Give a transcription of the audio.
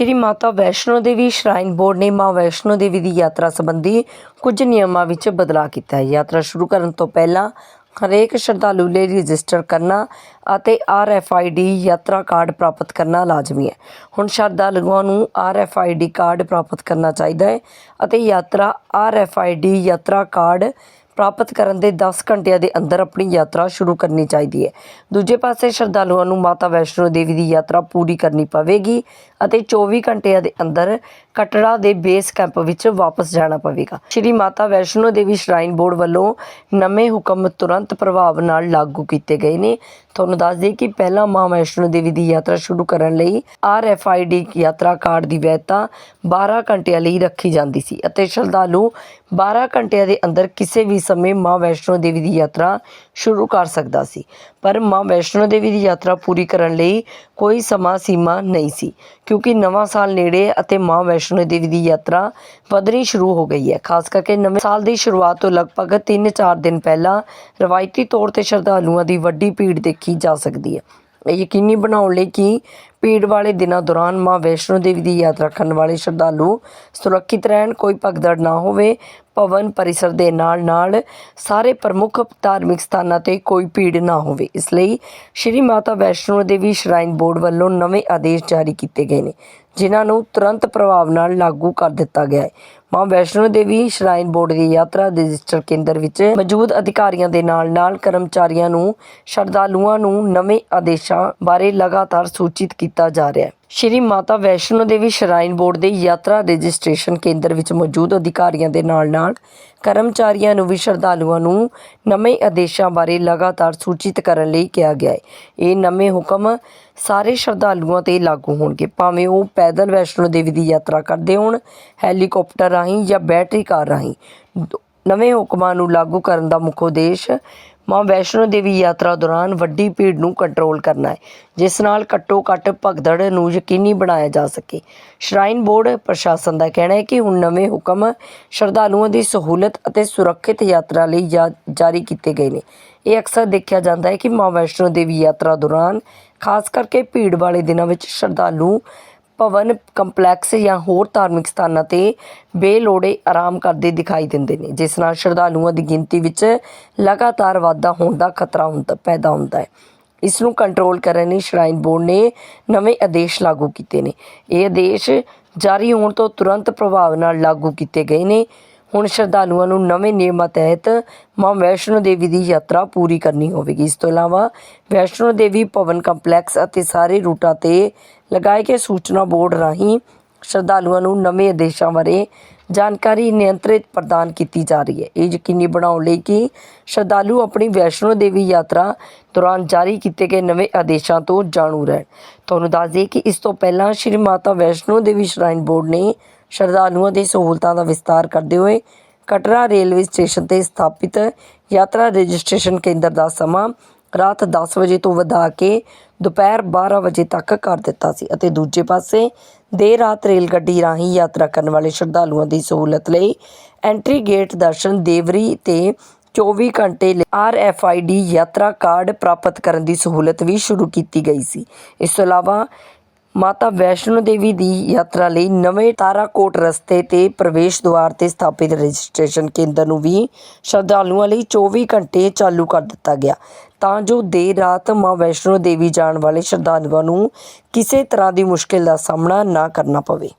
Shri Mata Vaishno Devi shrine board ਨੇ ਮਾਂ ਵੈਸ਼ਨੋ ਦੇਵੀ ਦੀ ਯਾਤਰਾ ਸੰਬੰਧੀ ਕੁਝ ਨਿਯਮਾਂ ਵਿੱਚ ਬਦਲਾਅ ਕੀਤਾ ਹੈ। ਯਾਤਰਾ ਸ਼ੁਰੂ ਕਰਨ ਤੋਂ ਪਹਿਲਾਂ ਹਰੇਕ ਸ਼ਰਧਾਲੂ ਲਈ ਰਜਿਸਟਰ ਕਰਨਾ ਅਤੇ ਆਰਐਫਆਈਡੀ ਯਾਤਰਾ ਕਾਰਡ ਪ੍ਰਾਪਤ ਕਰਨਾ ਲਾਜ਼ਮੀ ਹੈ। ਹੁਣ ਸ਼ਰਧਾਲੂਆਂ ਨੂੰ ਆਰਐਫਆਈਡੀ ਕਾਰਡ ਪ੍ਰਾਪਤ ਕਰਨਾ ਚਾਹੀਦਾ ਹੈ ਅਤੇ ਯਾਤਰਾ ਆਰਐਫਆਈਡੀ ਯਾਤਰਾ ਕਾਰਡ ਪ੍ਰਾਪਤ ਕਰਨ ਦੇ 10 ਘੰਟਿਆਂ ਦੇ ਅੰਦਰ ਆਪਣੀ ਯਾਤਰਾ ਸ਼ੁਰੂ ਕਰਨੀ ਚਾਹੀਦੀ ਹੈ। ਦੂਜੇ ਪਾਸੇ ਸ਼ਰਧਾਲੂਆਂ ਨੂੰ ਮਾਤਾ ਵੈਸ਼ਨੋ ਦੇਵੀ ਦੀ ਯਾਤਰਾ ਪੂਰੀ ਕਰਨੀ ਪਵੇਗੀ ਅਤੇ 24 ਘੰਟਿਆਂ ਦੇ ਅੰਦਰ ਕਟੜਾ ਦੇ ਬੇਸ ਕੈਂਪ ਵਿੱਚ ਵਾਪਸ ਜਾਣਾ ਪਵੇਗਾ। ਸ਼੍ਰੀ ਮਾਤਾ ਵੈਸ਼ਨੋ ਦੇਵੀ ਸ਼ਰਾਈਨ ਬੋਰਡ ਵੱਲੋਂ ਨਵੇਂ ਹੁਕਮ ਤੁਰੰਤ ਪ੍ਰਭਾਵ ਨਾਲ ਲਾਗੂ ਕੀਤੇ ਗਏ ਨੇ। ਤੁਹਾਨੂੰ ਦੱਸ ਦਈਏ ਕਿ ਪਹਿਲਾਂ ਮਾਂ ਵੈਸ਼ਨੋ ਦੇਵੀ ਦੀ ਯਾਤਰਾ ਸ਼ੁਰੂ ਕਰਨ ਲਈ ਆਰਐਫਆਈਡੀ ਯਾਤਰਾ ਕਾਰਡ ਦੀ ਵੈਧਤਾ 12 ਘੰਟਿਆਂ ਲਈ ਰੱਖੀ ਜਾਂਦੀ ਸੀ ਅਤੇ ਸ਼ਰਧਾਲੂ 12 ਘੰਟਿਆਂ ਦੇ ਅੰਦਰ ਕਿਸੇ ਵੀ ਸਮੇਂ ਮਾਂ ਵੈਸ਼ਨੋ ਦੇਵੀ ਦੀ ਯਾਤਰਾ ਸ਼ੁਰੂ ਕਰ ਸਕਦਾ ਸੀ। ਪਰ ਮਾਂ ਵੈਸ਼ਨੋ ਦੇਵੀ ਦੀ ਯਾਤਰਾ ਪੂਰੀ ਕਰਨ ਲਈ ਕੋਈ ਸਮਾਂ ਸੀਮਾ ਨਹੀਂ ਸੀ, ਕਿਉਂਕਿ ਨਵਾਂ ਸਾਲ ਨੇੜੇ ਅਤੇ ਮਾਂ ਵੈਸ਼ਨੋ ਦੇਵੀ ਦੀ ਯਾਤਰਾ ਵਧਣੀ ਸ਼ੁਰੂ ਹੋ ਗਈ ਹੈ। ਖਾਸ ਕਰਕੇ ਨਵੇਂ ਸਾਲ ਦੀ ਸ਼ੁਰੂਆਤ ਤੋਂ ਲਗਭਗ 3-4 ਦਿਨ ਪਹਿਲਾਂ ਰਵਾਇਤੀ ਤੌਰ ਤੇ ਸ਼ਰਧਾਲੂਆਂ ਦੀ ਵੱਡੀ ਭੀੜ ਦੇਖੀ ਜਾ ਸਕਦੀ ਹੈ। ਇਹ ਯਕੀਨੀ ਬਣਾਉਣ ਲਈ ਕਿ ਭੀੜ ਵਾਲੇ ਦਿਨਾਂ ਦੌਰਾਨ ਮਾਂ ਵੈਸ਼ਨੋ ਦੇਵੀ ਦੀ ਯਾਤਰਾ ਕਰਨ ਵਾਲੇ ਸ਼ਰਧਾਲੂ ਸੁਰੱਖਿਅਤ ਰਹਿਣ, ਕੋਈ ਭਗਦੜ ਨਾ ਹੋਵੇ ਭਵਨ ਪਰਿਸਰ ਦੇ ਨਾਲ ਨਾਲ ਸਾਰੇ ਪ੍ਰਮੁੱਖ ਧਾਰਮਿਕ ਸਥਾਨਾਂ ਤੇ ਕੋਈ ਭੀੜ ਨਾ ਹੋਵੇ। ਇਸ ਲਈ ਸ਼੍ਰੀ ਮਾਤਾ ਵੈਸ਼ਨੋ ਦੇਵੀ ਸ਼ਰਾਈਨ ਬੋਰਡ ਵੱਲੋਂ ਨਵੇਂ ਆਦੇਸ਼ ਜਾਰੀ ਕੀਤੇ ਗਏ ਨੇ, ਜਿਨ੍ਹਾਂ ਨੂੰ ਤੁਰੰਤ ਪ੍ਰਭਾਵ ਨਾਲ ਲਾਗੂ ਕਰ ਦਿੱਤਾ ਗਿਆ ਹੈ। ਮਾਂ ਵੈਸ਼ਨੋ ਦੇਵੀ ਸ਼ਰਾਈਨ ਬੋਰਡ ਦੀ ਯਾਤਰਾ ਰਜਿਸਟਰ ਕੇਂਦਰ ਵਿੱਚ ਮੌਜੂਦ ਅਧਿਕਾਰੀਆਂ ਦੇ ਨਾਲ ਨਾਲ ਕਰਮਚਾਰੀਆਂ ਨੂੰ ਸ਼ਰਧਾਲੂਆਂ ਨੂੰ ਨਵੇਂ ਆਦੇਸ਼ਾਂ ਬਾਰੇ ਲਗਾਤਾਰ ਸੂਚਿਤ ਕੀਤਾ ਜਾ ਰਿਹਾ ਹੈ। ਸ਼੍ਰੀ ਮਾਤਾ ਵੈਸ਼ਨੋ ਦੇਵੀ ਸ਼ਰਾਈਨ ਬੋਰਡ ਦੇ ਯਾਤਰਾ ਰਜਿਸਟ੍ਰੇਸ਼ਨ ਕੇਂਦਰ ਵਿੱਚ ਮੌਜੂਦ ਅਧਿਕਾਰੀਆਂ ਦੇ ਨਾਲ ਨਾਲ ਕਰਮਚਾਰੀਆਂ ਨੂੰ ਵੀ ਸ਼ਰਧਾਲੂਆਂ ਨੂੰ ਨਵੇਂ ਆਦੇਸ਼ਾਂ ਬਾਰੇ ਲਗਾਤਾਰ ਸੂਚਿਤ ਕਰਨ ਲਈ ਕਿਹਾ ਗਿਆ ਹੈ। ਇਹ ਨਵੇਂ ਹੁਕਮ ਸਾਰੇ ਸ਼ਰਧਾਲੂਆਂ ਤੇ ਲਾਗੂ ਹੋਣਗੇ। ਭਾਵੇਂ ਉਹ ਪੈਦਲ ਵੈਸ਼ਨੋ ਦੇਵੀ ਦੀ ਯਾਤਰਾ ਕਰਦੇ ਹੋਣ, ਹੈਲੀਕਾਪਟਰ ਰਾਹੀਂ ਜਾਂ ਬੈਟਰੀ ਕਾਰ ਰਾਹੀਂ। ਦ- ਨਵੇਂ ਹੁਕਮਾਂ ਨੂੰ ਲਾਗੂ ਕਰਨ ਦਾ ਮੁੱਖ ਉਦੇਸ਼ ਮਾਂ ਵੈਸ਼ਨੋ ਦੇਵੀ ਯਾਤਰਾ ਦੌਰਾਨ ਵੱਡੀ ਭੀੜ ਨੂੰ ਕੰਟਰੋਲ ਕਰਨਾ ਹੈ, ਜਿਸ ਨਾਲ ਘੱਟੋ ਘੱਟ ਭਗਦੜ ਨੂੰ ਯਕੀਨੀ ਬਣਾਇਆ ਜਾ ਸਕੇ। ਸ਼ਰਾਈਨ ਬੋਰਡ ਪ੍ਰਸ਼ਾਸਨ ਦਾ ਕਹਿਣਾ ਹੈ ਕਿ ਹੁਣ ਨਵੇਂ ਹੁਕਮ ਸ਼ਰਧਾਲੂਆਂ ਦੀ ਸਹੂਲਤ ਅਤੇ ਸੁਰੱਖਿਅਤ ਯਾਤਰਾ ਲਈ ਜਾ- ਜਾਰੀ ਕੀਤੇ ਗਏ ਨੇ। ਇਹ ਅਕਸਰ ਦੇਖਿਆ ਜਾਂਦਾ ਹੈ ਕਿ ਮਾਂ ਵੈਸ਼ਨੋ ਦੇਵੀ ਯਾਤਰਾ ਦੌਰਾਨ ਖਾਸ ਕਰਕੇ ਭੀੜ ਵਾਲੇ ਦਿਨਾਂ ਵਿੱਚ ਸ਼ਰਧਾਲੂ ਭਵਨ ਕੰਪਲੈਕਸ ਜਾਂ ਹੋਰ ਧਾਰਮਿਕ ਸਥਾਨਾਂ ਤੇ ਬੇਲੋੜੇ ਆਰਾਮ ਕਰਦੇ ਦਿਖਾਈ ਦਿੰਦੇ ਨੇ, ਜਿਸ ਨਾਲ ਸ਼ਰਧਾਲੂਆਂ ਦੀ ਗਿਣਤੀ ਵਿੱਚ ਲਗਾਤਾਰ ਵਾਧਾ ਹੋਣ ਦਾ ਖਤਰਾ ਹੁੰਦਾ ਪੈਦਾ ਹੁੰਦਾ ਹੈ। ਇਸ ਨੂੰ ਕੰਟਰੋਲ ਕਰਨ ਲਈ ਸ਼ਰਾਈਨ ਬੋਰਡ ਨੇ ਨਵੇਂ ਆਦੇਸ਼ ਲਾਗੂ ਕੀਤੇ ਨੇ। ਇਹ ਆਦੇਸ਼ ਜਾਰੀ ਹੋਣ ਤੋਂ ਤੁਰੰਤ ਪ੍ਰਭਾਵ ਨਾਲ ਲਾਗੂ ਕੀਤੇ ਗਏ ਨੇ। ਹੁਣ ਸ਼ਰਧਾਲੂਆਂ ਨੂੰ ਨਵੇਂ ਨਿਯਮਾਂ ਤਹਿਤ ਮਾਂ ਵੈਸ਼ਨੋ ਦੇਵੀ ਦੀ ਯਾਤਰਾ ਪੂਰੀ ਕਰਨੀ ਹੋਵੇਗੀ। ਇਸ ਤੋਂ ਇਲਾਵਾ ਵੈਸ਼ਨੋ ਦੇਵੀ ਭਵਨ ਕੰਪਲੈਕਸ ਅਤੇ ਸਾਰੇ ਰੂਟਾਂ ਤੇ ਲਗਾਏ ਗਏ ਸੂਚਨਾ ਬੋਰਡ ਰਾਹੀਂ ਸ਼ਰਧਾਲੂਆਂ ਨੂੰ ਨਵੇਂ ਆਦੇਸ਼ਾਂ ਬਾਰੇ ਜਾਣਕਾਰੀ ਨਿਯੰਤਰਿਤ ਪ੍ਰਦਾਨ ਕੀਤੀ ਜਾ ਰਹੀ ਹੈ। ਇਹ ਯਕੀਨੀ ਬਣਾਉਣ ਲਈ ਕਿ ਸ਼ਰਧਾਲੂ ਆਪਣੀ ਵੈਸ਼ਨੋ ਦੇਵੀ ਯਾਤਰਾ ਦੌਰਾਨ ਜਾਰੀ ਕੀਤੇ ਗਏ ਨਵੇਂ ਆਦੇਸ਼ਾਂ ਤੋਂ ਜਾਣੂ ਰਹਿਣ। ਤੁਹਾਨੂੰ ਦੱਸ ਦਈਏ ਕਿ ਇਸ ਤੋਂ ਪਹਿਲਾਂ ਸ਼੍ਰੀ ਮਾਤਾ ਵੈਸ਼ਨੋ ਦੇਵੀ ਸ਼ਰਾਈਨ ਬੋਰਡ ਨੇ ਸ਼ਰਧਾਲੂਆਂ ਦੀ ਸਹੂਲਤਾਂ ਦਾ ਵਿਸਤਾਰ ਕਰਦੇ ਹੋਏ ਕਟਰਾ ਰੇਲਵੇ ਸਟੇਸ਼ਨ ਤੇ ਸਥਾਪਿਤ ਯਾਤਰਾ ਰਜਿਸਟ੍ਰੇਸ਼ਨ ਕੇਂਦਰ ਦਾ ਸਮਾਂ ਰਾਤ 10 ਵਜੇ ਤੋਂ ਵਧਾ ਕੇ ਦੁਪਹਿਰ 12 ਵਜੇ ਤੱਕ ਕਰ ਦਿੱਤਾ ਸੀ ਅਤੇ ਦੂਜੇ ਪਾਸੇ ਦੇਰ ਰਾਤ ਰੇਲ ਗੱਡੀ ਰਾਹੀਂ ਯਾਤਰਾ ਕਰਨ ਵਾਲੇ ਸ਼ਰਧਾਲੂਆਂ ਦੀ ਸਹੂਲਤ ਲਈ ਐਂਟਰੀ ਗੇਟ ਦਰਸ਼ਨ ਦੇਵਰੀ ਤੇ 24 ਘੰਟੇ ਲਈ ਆਰਐਫਆਈਡੀ ਯਾਤਰਾ ਕਾਰਡ ਪ੍ਰਾਪਤ ਕਰਨ ਦੀ ਸਹੂਲਤ ਵੀ ਸ਼ੁਰੂ ਕੀਤੀ ਗਈ ਸੀ। ਇਸ ਤੋਂ ਇਲਾਵਾ ਮਾਤਾ ਵੈਸ਼ਨੋ ਦੇਵੀ ਦੀ ਯਾਤਰਾ ਲਈ ਨਵੇਂ ਤਾਰਾਕੋਟ ਰਸਤੇ ਤੇ ਪ੍ਰਵੇਸ਼ ਦੁਆਰ ਤੇ ਸਥਾਪਿਤ ਰਜਿਸਟ੍ਰੇਸ਼ਨ ਕੇਂਦਰ ਨੂੰ ਵੀ ਸ਼ਰਧਾਲੂਆਂ ਲਈ 24 ਘੰਟੇ ਚਾਲੂ ਕਰ ਦਿੱਤਾ ਗਿਆ। ਤਾਂ ਜੋ ਦੇਰ ਰਾਤ ਮਾਂ ਵੈਸ਼ਨੋ ਦੇਵੀ ਜਾਣ ਵਾਲੇ ਸ਼ਰਧਾਲੂਆਂ ਨੂੰ ਕਿਸੇ ਤਰ੍ਹਾਂ ਦੀ ਮੁਸ਼ਕਿਲ ਦਾ ਸਾਹਮਣਾ ਨਾ ਕਰਨਾ ਪਵੇ।